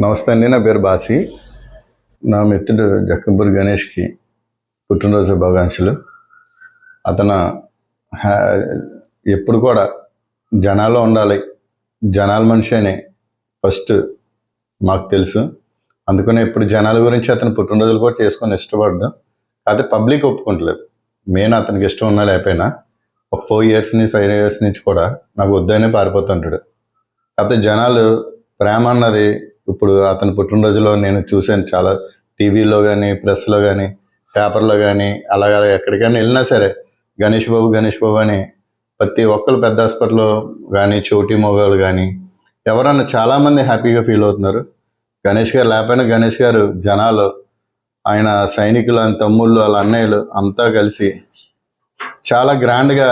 నమస్తే అండి నా పేరు బాసి. నా మిత్రుడు జక్కంపూర్ గణేష్కి పుట్టినరోజు శుభాకాంక్షలు. అతను హ్యా- ఎప్పుడు కూడా జనాల్లో ఉండాలి. జనాల మనిషి అని ఫస్ట్ మాకు తెలుసు. అందుకనే ఇప్పుడు జనాల గురించి అతను పుట్టినరోజులు కూడా చేసుకొని ఇష్టపడ్డాం అయితే పబ్లిక్ ఒప్పుకుంటలేదు. మెయిన్ అతనికి ఇష్టం ఉన్నా లేకపోయినా ఒక ఫోర్ ఇయర్స్ నుంచి ఫైవ్ ఇయర్స్ నుంచి కూడా నాకు వద్దనే పారిపోతుంటాడు. కాకపోతే జనాలు ప్రేమ అన్నది ఇప్పుడు అతని పుట్టినరోజులో నేను చూశాను చాలా టీవీలో కానీ ప్రెస్లో కానీ పేపర్లో కానీ అలాగే ఎక్కడికైనా వెళ్ళినా సరే గణేష్ బాబు గణేష్ బాబు అని ప్రతి ఒక్కరు పెద్ద హాస్పిటల్లో కానీ చోటి మొగలు కానీ ఎవరన్నా చాలామంది హ్యాపీగా ఫీల్ అవుతున్నారు. గణేష్ గారు లేకపోయినా గణేష్ గారు జనాలు ఆయన సైనికులు ఆయన తమ్ముళ్ళు వాళ్ళ అన్నయ్యలు అంతా కలిసి చాలా గ్రాండ్గా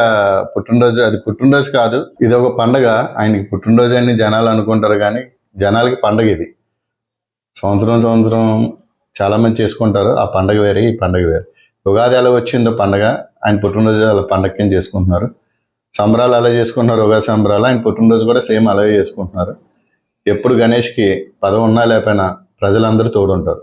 పుట్టినరోజు అది పుట్టినరోజు కాదు ఇది ఒక పండగ. ఆయనకి పుట్టినరోజు అని జనాలు అనుకుంటారు కానీ జనాలకి పండగ ఇది. సంవత్సరం సంవత్సరం చాలా మంది చేసుకుంటారు. ఆ పండగ వేరే ఈ పండగ వేరే. ఉగాది ఎలా వచ్చిందో పండగ ఆయన పుట్టినరోజు అలా పండగ కింద చేసుకుంటున్నారు. సంబరాలు అలా చేసుకుంటున్నారు? ఉగాది సంబరాలు ఆయన పుట్టినరోజు కూడా సేమ్ అలాగే చేసుకుంటున్నారు. ఎప్పుడు గణేష్కి పదవి ఉన్నా లేకపోయినా ప్రజలందరూ తోడుంటారు.